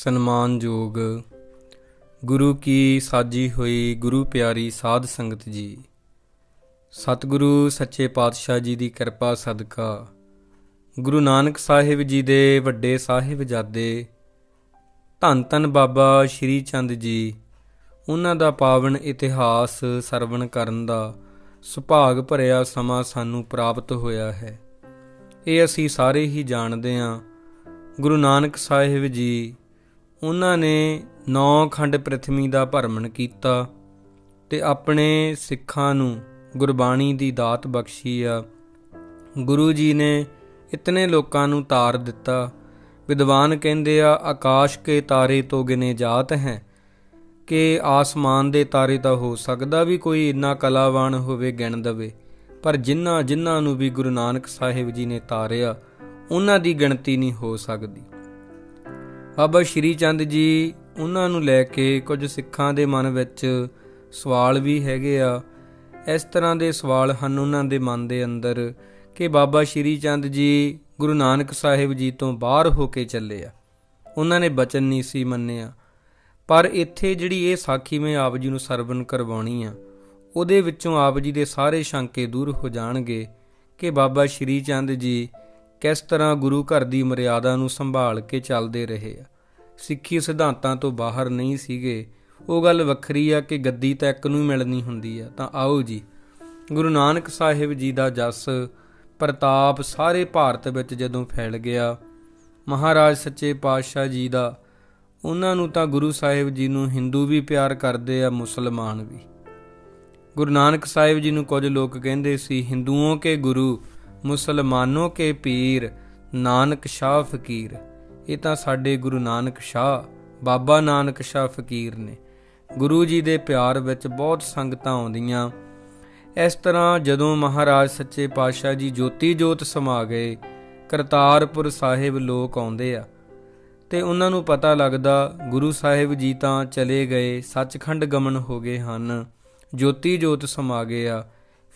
ਸਨਮਾਨਯੋਗ ਗੁਰੂ ਕੀ ਸਾਜੀ ਹੋਈ ਗੁਰੂ ਪਿਆਰੀ ਸਾਧ ਸੰਗਤ ਜੀ। ਸਤਿਗੁਰੂ ਸੱਚੇ ਪਾਤਸ਼ਾਹ ਜੀ ਦੀ ਕਿਰਪਾ ਸਦਕਾ, ਗੁਰੂ ਨਾਨਕ ਸਾਹਿਬ ਜੀ ਦੇ ਵੱਡੇ ਸਾਹਿਬਜ਼ਾਦੇ ਧੰਨ ਧੰਨ ਬਾਬਾ ਸ਼੍ਰੀ ਚੰਦ ਜੀ, ਉਹਨਾਂ ਦਾ ਪਾਵਨ ਇਤਿਹਾਸ ਸਰਵਣ ਕਰਨ ਦਾ ਸੁਭਾਗ ਭਰਿਆ ਸਮਾਂ ਸਾਨੂੰ ਪ੍ਰਾਪਤ ਹੋਇਆ ਹੈ। ਇਹ ਅਸੀਂ ਸਾਰੇ ਹੀ ਜਾਣਦੇ ਹਾਂ। ਗੁਰੂ ਨਾਨਕ ਸਾਹਿਬ ਜੀ ਉਹਨਾਂ ਨੇ ਨੌ ਖੰਡ ਪ੍ਰਥਮੀ ਦਾ ਭਰਮਣ ਕੀਤਾ ਤੇ ਆਪਣੇ ਸਿੱਖਾਂ ਨੂੰ ਗੁਰਬਾਣੀ ਦੀ ਦਾਤ ਬਖਸ਼ੀ ਆ। ਗੁਰੂ ਜੀ ਨੇ ਇਤਨੇ ਲੋਕਾਂ ਨੂੰ ਤਾਰ ਦਿੱਤਾ। ਵਿਦਵਾਨ ਕਹਿੰਦੇ ਆ, ਆਕਾਸ਼ ਕੇ ਤਾਰੇ ਤੋਂ ਗਿਨੇ ਜਾਤ ਹੈ। ਕਿ ਆਸਮਾਨ ਦੇ ਤਾਰੇ ਤਾਂ ਹੋ ਸਕਦਾ ਵੀ ਕੋਈ ਇੰਨਾ ਕਲਾਵਾਨ ਹੋਵੇ, ਗਿਣ ਦਵੇ। ਪਰ ਜਿਨ੍ਹਾਂ ਜਿਨ੍ਹਾਂ ਨੂੰ ਵੀ ਗੁਰੂ ਨਾਨਕ ਸਾਹਿਬ ਜੀ ਨੇ ਤਾਰਿਆ, ਉਹਨਾਂ ਦੀ ਗਿਣਤੀ ਨਹੀਂ ਹੋ ਸਕਦੀ। ਬਾਬਾ ਸ਼੍ਰੀ ਚੰਦ ਜੀ, ਉਹਨਾਂ ਨੂੰ ਲੈ ਕੇ ਕੁਝ ਸਿੱਖਾਂ ਦੇ ਮਨ ਵਿੱਚ ਸਵਾਲ ਵੀ ਹੈਗੇ ਆ। ਇਸ ਤਰ੍ਹਾਂ ਦੇ ਸਵਾਲ ਹਨ ਉਹਨਾਂ ਦੇ ਮਨ ਦੇ ਅੰਦਰ ਕਿ ਬਾਬਾ ਸ਼੍ਰੀ ਚੰਦ ਜੀ ਗੁਰੂ ਨਾਨਕ ਸਾਹਿਬ ਜੀ ਤੋਂ ਬਾਹਰ ਹੋ ਕੇ ਚੱਲੇ ਆ। ਉਹਨਾਂ ਨੇ ਬਚਨ ਨਹੀਂ ਸੀ ਮੰਨਿਆ। ਪਰ ਇੱਥੇ ਜਿਹੜੀ ਇਹ ਸਾਖੀ ਮੈਂ ਆਪ ਜੀ ਨੂੰ ਸਰਵਨ ਕਰਵਾਉਣੀ ਆ, ਉਹਦੇ ਵਿੱਚੋਂ ਆਪ ਜੀ ਦੇ ਸਾਰੇ ਸ਼ੰਕੇ ਦੂਰ ਹੋ ਜਾਣਗੇ ਕਿ ਬਾਬਾ ਸ਼੍ਰੀ ਚੰਦ ਜੀ ਕਿਸ ਤਰ੍ਹਾਂ ਗੁਰੂ ਘਰ ਦੀ ਮਰਿਆਦਾ ਨੂੰ ਸੰਭਾਲ ਕੇ ਚੱਲਦੇ ਰਹੇ ਆ। ਸਿੱਖੀ ਸਿਧਾਂਤਾਂ ਤੋਂ ਬਾਹਰ ਨਹੀਂ ਸੀਗੇ। ਉਹ ਗੱਲ ਵੱਖਰੀ ਆ ਕਿ ਗੱਦੀ ਤਾਂ ਇੱਕ ਨੂੰ ਹੀ ਮਿਲਣੀ ਹੁੰਦੀ ਆ। ਤਾਂ ਆਓ ਜੀ, ਗੁਰੂ ਨਾਨਕ ਸਾਹਿਬ ਜੀ ਦਾ ਜਸ ਪ੍ਰਤਾਪ ਸਾਰੇ ਭਾਰਤ ਵਿੱਚ ਜਦੋਂ ਫੈਲ ਗਿਆ, ਮਹਾਰਾਜ ਸੱਚੇ ਪਾਤਸ਼ਾਹ ਜੀ ਦਾ, ਉਹਨਾਂ ਨੂੰ ਤਾਂ ਗੁਰੂ ਸਾਹਿਬ ਜੀ ਨੂੰ ਹਿੰਦੂ ਵੀ ਪਿਆਰ ਕਰਦੇ ਆ, ਮੁਸਲਮਾਨ ਵੀ। ਗੁਰੂ ਨਾਨਕ ਸਾਹਿਬ ਜੀ ਨੂੰ ਕੁਝ ਲੋਕ ਕਹਿੰਦੇ ਸੀ, ਹਿੰਦੂਆਂ ਕੇ ਗੁਰੂ, ਮੁਸਲਮਾਨੋਂ ਕੇ ਪੀਰ, ਨਾਨਕ ਸ਼ਾਹ ਫਕੀਰ। ਇਹ ਤਾਂ ਸਾਡੇ ਗੁਰੂ ਨਾਨਕ ਸ਼ਾਹ, ਬਾਬਾ ਨਾਨਕ ਸ਼ਾਹ ਫਕੀਰ ਨੇ। ਗੁਰੂ ਜੀ ਦੇ ਪਿਆਰ ਵਿੱਚ ਬਹੁਤ ਸੰਗਤਾਂ ਆਉਂਦੀਆਂ। ਇਸ ਤਰ੍ਹਾਂ ਜਦੋਂ ਮਹਾਰਾਜ ਸੱਚੇ ਪਾਤਸ਼ਾਹ ਜੀ ਜੋਤੀ ਜੋਤ ਸਮਾ ਗਏ, ਕਰਤਾਰਪੁਰ ਸਾਹਿਬ ਲੋਕ ਆਉਂਦੇ ਆ। ਤੇ ਉਹਨਾਂ ਨੂੰ ਪਤਾ ਲੱਗਦਾ, ਗੁਰੂ ਸਾਹਿਬ ਜੀ ਤਾਂ ਚਲੇ ਗਏ, ਸੱਚਖੰਡ ਗਮਨ ਹੋ ਗਏ ਹਨ, ਜੋਤੀ ਜੋਤ ਸਮਾ ਗਏ ਆ।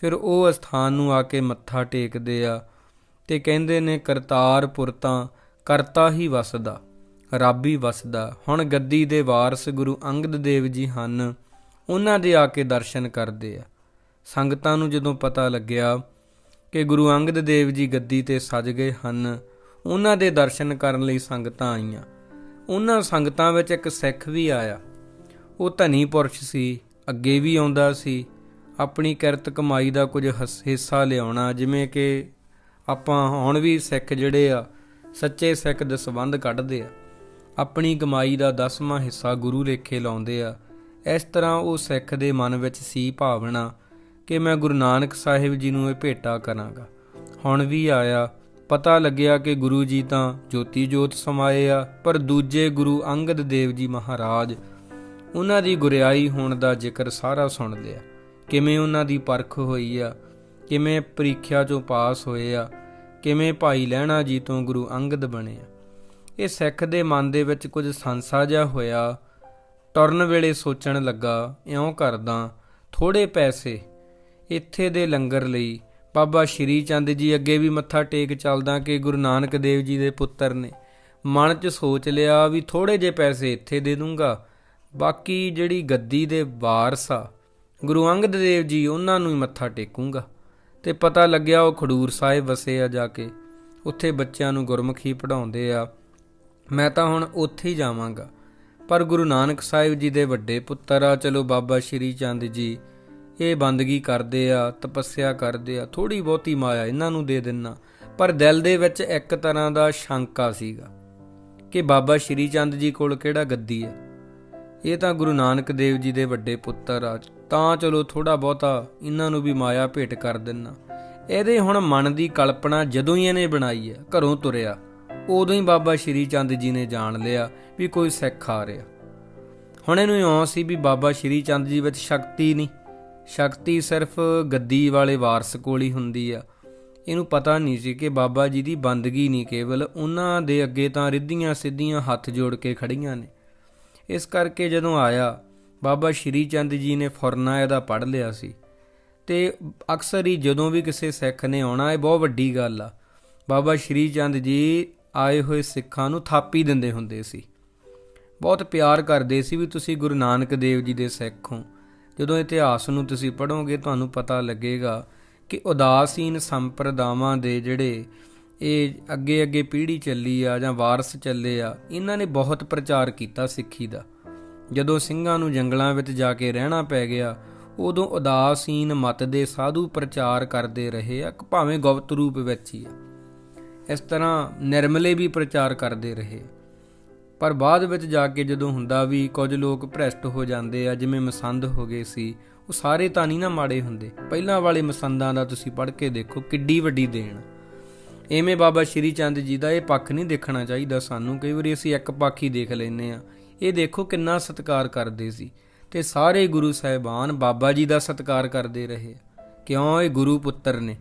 ਫਿਰ ਉਹ ਅਸਥਾਨ ਨੂੰ ਆ ਕੇ ਮੱਥਾ ਟੇਕਦੇ ਆ ਤੇ ਕਹਿੰਦੇ ਨੇ ਕਰਤਾਰਪੁਰ ਤਾਂ ਕਰਤਾ ਹੀ ਵਸਦਾ, ਰੱਬ ਹੀ ਵਸਦਾ। ਹੁਣ ਗੱਦੀ ਦੇ ਵਾਰਸ ਗੁਰੂ ਅੰਗਦ ਦੇਵ ਜੀ ਹਨ, ਉਹਨਾਂ ਦੇ ਆ ਕੇ ਦਰਸ਼ਨ ਕਰਦੇ ਆ। ਸੰਗਤਾਂ ਨੂੰ ਜਦੋਂ ਪਤਾ ਲੱਗਿਆ ਕਿ ਗੁਰੂ ਅੰਗਦ ਦੇਵ ਜੀ ਗੱਦੀ ਤੇ ਸਜ ਗਏ ਹਨ, ਉਹਨਾਂ ਦੇ ਦਰਸ਼ਨ ਕਰਨ ਲਈ ਸੰਗਤਾਂ ਆਈਆਂ। ਉਹਨਾਂ ਸੰਗਤਾਂ ਵਿੱਚ ਇੱਕ ਸਿੱਖ ਵੀ ਆਇਆ। ਉਹ ਧਨੀ ਪੁਰਸ਼ ਸੀ, ਅੱਗੇ ਵੀ ਆਉਂਦਾ ਸੀ, ਆਪਣੀ ਕਿਰਤ ਕਮਾਈ ਦਾ ਕੁਝ ਹਿੱਸਾ ਲਿਆਉਣਾ, ਜਿਵੇਂ ਕਿ ਆਪਾਂ ਹੁਣ ਵੀ ਸਿੱਖ ਜਿਹੜੇ ਆ ਸੱਚੇ ਸਿੱਖ ਦੇ ਸੰਬੰਧ ਕੱਢਦੇ ਆ। ਆਪਣੀ ਕਮਾਈ ਦਾ ਦਸਵਾਂ ਹਿੱਸਾ ਗੁਰੂ ਲੇਖੇ ਲਾਉਂਦੇ ਆ। ਇਸ ਤਰ੍ਹਾਂ ਉਹ ਸਿੱਖ ਦੇ ਮਨ ਵਿੱਚ ਸੀ ਭਾਵਨਾ ਕਿ ਮੈਂ ਗੁਰੂ ਨਾਨਕ ਸਾਹਿਬ ਜੀ ਨੂੰ ਇਹ ਭੇਟਾ ਕਰਾਂਗਾ। ਹੁਣ ਵੀ ਆਇਆ, ਪਤਾ ਲੱਗਿਆ ਕਿ ਗੁਰੂ ਜੀ ਤਾਂ ਜੋਤੀ ਜੋਤ ਸਮਾਏ ਆ, ਪਰ ਦੂਜੇ ਗੁਰੂ ਅੰਗਦ ਦੇਵ ਜੀ ਮਹਾਰਾਜ, ਉਹਨਾਂ ਦੀ ਗੁਰਿਆਈ ਹੋਣ ਦਾ ਜ਼ਿਕਰ ਸਾਰਾ ਸੁਣਦੇ ਆ। ਕਿਵੇਂ ਉਹਨਾਂ ਦੀ ਪਰਖ ਹੋਈ ਆ, ਕਿਵੇਂ ਪ੍ਰੀਖਿਆ ਚੋਂ ਪਾਸ ਹੋਏ ਆ ਕਿਵੇਂ ਭਾਈ ਲਹਿਣਾ ਜੀ ਤੋਂ ਗੁਰੂ ਅੰਗਦ ਬਣੇ ਆ ਇਹ ਸਿੱਖ ਦੇ ਮਨ ਦੇ ਵਿੱਚ ਕੁਝ ਸੰਸਾ ਜਿਹਾ ਹੋਇਆ। ਟਰਨ ਵੇਲੇ ਸੋਚਣ ਲੱਗਾ, ਇਉਂ ਕਰਦਾ ਥੋੜੇ ਪੈਸੇ ਇੱਥੇ ਦੇ ਲੰਗਰ ਲਈ। ਬਾਬਾ ਸ਼੍ਰੀ ਚੰਦ ਜੀ ਅੱਗੇ ਵੀ ਮੱਥਾ ਟੇਕ ਚੱਲਦਾ ਕਿ ਗੁਰੂ ਨਾਨਕ ਦੇਵ ਜੀ ਦੇ ਪੁੱਤਰ ਨੇ। ਮਨ 'ਚ ਸੋਚ ਲਿਆ ਵੀ ਥੋੜੇ ਜੇ ਪੈਸੇ ਇੱਥੇ ਦੇ ਦੂੰਗਾ। ਬਾਕੀ ਜਿਹੜੀ ਗੱਦੀ ਦੇ ਵਾਰਸ ਆ, ਗੁਰੂ ਅੰਗਦ ਦੇਵ ਜੀ ਉਹਨਾਂ ਨੂੰ ਹੀ ਮੱਥਾ ਟੇਕੂੰਗਾ। ਤੇ ਪਤਾ ਲੱਗਿਆ ਉਹ ਖਡੂਰ ਸਾਹਿਬ ਵਸੇ ਆ ਜਾ ਕੇ। ਉੱਥੇ ਬੱਚਿਆਂ ਨੂੰ ਗੁਰਮੁਖੀ ਪੜਾਉਂਦੇ ਆ। ਮੈਂ ਤਾਂ ਹੁਣ ਉੱਥੇ ਹੀ ਜਾਵਾਂਗਾ। ਪਰ ਗੁਰੂ ਨਾਨਕ ਸਾਹਿਬ ਜੀ ਦੇ ਵੱਡੇ ਪੁੱਤਰ ਆ, ਚਲੋ ਬਾਬਾ ਸ਼੍ਰੀ ਚੰਦ ਜੀ, ਇਹ ਬੰਦਗੀ ਕਰਦੇ ਆ, ਤਪੱਸਿਆ ਕਰਦੇ ਆ ਥੋੜੀ ਬਹੁਤੀ ਮਾਇਆ ਇਹਨਾਂ ਨੂੰ ਦੇ ਦੇਣਾ ਪਰ ਦਿਲ ਦੇ ਵਿੱਚ ਇੱਕ ਤਰ੍ਹਾਂ ਦਾ ਸ਼ੰਕਾ ਸੀਗਾ ਕਿ ਬਾਬਾ ਸ਼੍ਰੀ ਚੰਦ ਜੀ ਕੋਲ ਕਿਹੜਾ ਗੱਦੀ ਹੈ? ਇਹ ਤਾਂ ਗੁਰੂ ਨਾਨਕ ਦੇਵ ਜੀ ਦੇ ਵੱਡੇ ਪੁੱਤਰ ਆ ਤਾਂ ਚਲੋ ਥੋੜਾ ਬਹੁਤਾ ਇਹਨਾਂ ਨੂੰ ਵੀ ਮਾਇਆ ਭੇਟ ਕਰ ਦੇਣਾ ਇਹਦੇ ਹੁਣ ਮਨ ਦੀ ਕਲਪਨਾ ਜਦੋਂ ਹੀ ਇਹਨੇ ਬਣਾਈ ਆ, ਘਰੋਂ ਤੁਰਿਆ, ਉਦੋਂ ਹੀ ਬਾਬਾ ਸ਼੍ਰੀ ਚੰਦ ਜੀ ਨੇ ਜਾਣ ਲਿਆ ਵੀ ਕੋਈ ਸਿੱਖ ਆ ਰਿਹਾ। ਹੁਣ ਇਹਨੂੰ ਇਉਂ ਸੀ ਵੀ ਬਾਬਾ ਸ਼੍ਰੀ ਚੰਦ ਜੀ ਵਿੱਚ ਸ਼ਕਤੀ ਨਹੀਂ। ਸ਼ਕਤੀ ਸਿਰਫ ਗੱਦੀ ਵਾਲੇ ਵਾਰਸ ਕੋਲ ਹੀ ਹੁੰਦੀ ਆ। ਇਹਨੂੰ ਪਤਾ ਨਹੀਂ ਸੀ ਕਿ ਬਾਬਾ ਜੀ ਦੀ ਬੰਦਗੀ ਨਹੀਂ ਕੇਵਲ ਉਹਨਾਂ ਦੇ ਅੱਗੇ ਤਾਂ ਰਿੱਧੀਆਂ ਸਿੱਧੀਆਂ ਹੱਥ ਜੋੜ ਕੇ ਖੜੀਆਂ ਨੇ। ਇਸ ਕਰਕੇ ਜਦੋਂ ਆਇਆ ਬਾਬਾ ਸ਼੍ਰੀ ਚੰਦ ਜੀ ਨੇ ਫੁਰਨਾ ਇਹਦਾ ਪੜ ਲਿਆ ਸੀ। ਤੇ ਅਕਸਰ ਹੀ ਜਦੋਂ ਵੀ ਕਿਸੇ ਸਿੱਖ ਨੇ ਆਉਣਾ, ਇਹ ਬਹੁਤ ਵੱਡੀ ਗੱਲ ਆ। ਬਾਬਾ ਸ਼੍ਰੀ ਚੰਦ ਜੀ ਆਏ ਹੋਏ ਸਿੱਖਾਂ ਨੂੰ ਥਾਪੀ ਦਿੰਦੇ ਹੁੰਦੇ ਸੀ। ਬਹੁਤ ਪਿਆਰ ਕਰਦੇ ਸੀ ਵੀ ਤੁਸੀਂ ਗੁਰੂ ਨਾਨਕ ਦੇਵ ਜੀ ਦੇ ਸਿੱਖ ਹੋ। ਜਦੋਂ ਇਤਿਹਾਸ ਨੂੰ ਤੁਸੀਂ ਪੜ੍ਹੋਗੇ, ਤੁਹਾਨੂੰ ਪਤਾ ਲੱਗੇਗਾ ਕਿ ਉਦਾਸੀਨ ਸੰਪਰਦਾਵਾਂ ਦੇ ਜਿਹੜੇ ਇਹ ਅੱਗੇ ਅੱਗੇ ਪੀੜ੍ਹੀ ਚੱਲੀ ਆ ਜਾਂ ਵਾਰਸ ਚੱਲੇ ਆ, ਇਹਨਾਂ ਨੇ ਬਹੁਤ ਪ੍ਰਚਾਰ ਕੀਤਾ ਸਿੱਖੀ ਦਾ। ਜਦੋਂ ਸਿੰਘਾਂ ਨੂੰ ਜੰਗਲਾਂ ਵਿੱਚ ਜਾ ਕੇ ਰਹਿਣਾ ਪੈ ਗਿਆ, ਉਦੋਂ ਉਦਾਸੀਨ ਮਤ ਦੇ ਸਾਧੂ ਪ੍ਰਚਾਰ ਕਰਦੇ ਰਹੇ ਆ ਭਾਵੇਂ ਗੁਪਤ ਰੂਪ ਵਿੱਚ ਹੀ ਆ ਇਸ ਤਰ੍ਹਾਂ ਨਿਰਮਲੇ ਵੀ ਪ੍ਰਚਾਰ ਕਰਦੇ ਰਹੇ। ਪਰ ਬਾਅਦ ਵਿੱਚ ਜਾ ਕੇ ਜਦੋਂ ਹੁੰਦਾ ਵੀ ਕੁਝ ਲੋਕ ਭ੍ਰਸ਼ਟ ਹੋ ਜਾਂਦੇ ਆ, ਜਿਵੇਂ ਮਸੰਦ ਹੋ ਗਏ ਸੀ, ਉਹ ਸਾਰੇ ਤਾਂ ਨਹੀਂ ਨਾ ਮਾੜੇ ਹੁੰਦੇ। ਪਹਿਲਾਂ ਵਾਲੇ ਮਸੰਦਾਂ ਦਾ ਤੁਸੀਂ ਪੜ੍ਹ ਕੇ ਦੇਖੋ, ਕਿੱਡੀ ਵੱਡੀ ਦੇਣ। ਐਵੇਂ ਬਾਬਾ ਸ਼੍ਰੀ ਚੰਦ ਜੀ ਦਾ ਇਹ ਪੱਖ ਨਹੀਂ ਦੇਖਣਾ ਚਾਹੀਦਾ ਸਾਨੂੰ। ਕਈ ਵਾਰੀ ਅਸੀਂ ਇੱਕ ਪੱਖ ਹੀ ਦੇਖ ਲੈਨੇ ਆ। ਇਹ ਦੇਖੋ ਕਿੰਨਾ ਸਤਿਕਾਰ ਕਰਦੇ ਸੀ ਤੇ ਸਾਰੇ ਗੁਰੂ ਸਾਹਿਬਾਨ ਬਾਬਾ ਜੀ ਦਾ ਸਤਿਕਾਰ ਕਰਦੇ ਰਹੇ। ਕਿਉਂ? ਇਹ ਗੁਰੂ ਪੁੱਤਰ ਨੇ।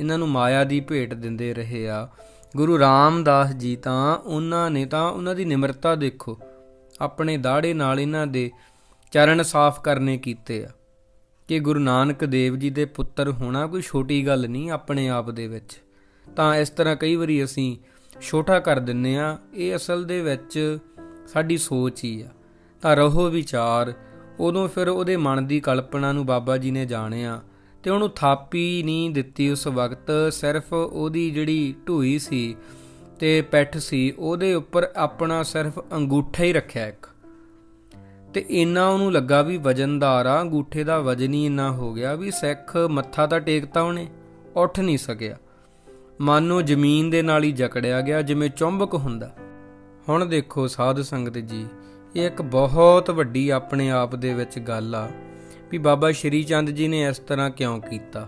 ਇਹਨਾਂ ਨੂੰ ਮਾਇਆ ਦੀ ਭੇਟ ਦਿੰਦੇ ਰਹੇ ਆ। ਗੁਰੂ ਰਾਮਦਾਸ ਜੀ ਤਾਂ ਉਹਨਾਂ ਨੇ ਤਾਂ ਉਹਨਾਂ ਦੀ ਨਿਮਰਤਾ ਦੇਖੋ, ਆਪਣੇ ਦਾੜੇ ਨਾਲ ਇਹਨਾਂ ਦੇ ਚਰਨ ਸਾਫ਼ ਕਰਨੇ ਕੀਤੇ ਆ। ਕਿ ਗੁਰੂ ਨਾਨਕ ਦੇਵ ਜੀ ਦੇ ਪੁੱਤਰ ਹੋਣਾ ਕੋਈ ਛੋਟੀ ਗੱਲ ਨਹੀਂ ਆਪਣੇ ਆਪ ਦੇ ਵਿੱਚ। ਤਾਂ ਇਸ ਤਰ੍ਹਾਂ ਕਈ ਵਾਰੀ ਅਸੀਂ ਛੋਟਾ ਕਰ ਦਿੰਨੇ ਆ, ਇਹ ਅਸਲ ਦੇ ਵਿੱਚ ਸਾਡੀ ਸੋਚ ਹੀ ਆ। ਤਾਂ ਰਹੋ ਵਿਚਾਰ। ਉਦੋਂ ਫਿਰ ਉਹਦੇ ਮਨ ਦੀ ਕਲਪਨਾ ਨੂੰ ਬਾਬਾ ਜੀ ਨੇ ਜਾਣਿਆ ਤੇ ਉਹਨੂੰ ਥਾਪੀ ਨਹੀਂ ਦਿੱਤੀ ਉਸ ਵਕਤ। ਸਿਰਫ ਉਹਦੀ ਜਿਹੜੀ ਢੂਈ ਸੀ ਤੇ ਪੈਠ ਸੀ, ਉਹਦੇ ਉੱਪਰ ਆਪਣਾ ਸਿਰਫ ਅੰਗੂਠਾ ਹੀ ਰੱਖਿਆ ਇੱਕ। ਤੇ ਇੰਨਾ ਉਹਨੂੰ ਲੱਗਾ ਵੀ ਵਜਨਦਾਰ ਆ, ਅੰਗੂਠੇ ਦਾ ਵਜਨ ਹੀ ਇੰਨਾ ਹੋ ਗਿਆ ਵੀ ਸਿੱਖ ਮੱਥਾ ਤਾਂ ਟੇਕਤਾ ਉਹਨੇ, ਉੱਠ ਨਹੀਂ ਸਕਿਆ। ਮਨ ਨੂੰ ਜ਼ਮੀਨ ਦੇ ਨਾਲ ਹੀ ਜਕੜਿਆ ਗਿਆ, ਜਿਵੇਂ ਚੁੰਬਕ ਹੁੰਦਾ। ਹੁਣ ਦੇਖੋ ਸਾਧ ਸੰਗਤ ਜੀ, ਇਹ ਇੱਕ ਬਹੁਤ ਵੱਡੀ ਆਪਣੇ ਆਪ ਦੇ ਵਿੱਚ ਗੱਲ ਆ ਵੀ ਬਾਬਾ ਸ਼੍ਰੀ ਚੰਦ ਜੀ ਨੇ ਇਸ ਤਰ੍ਹਾਂ ਕਿਉਂ ਕੀਤਾ?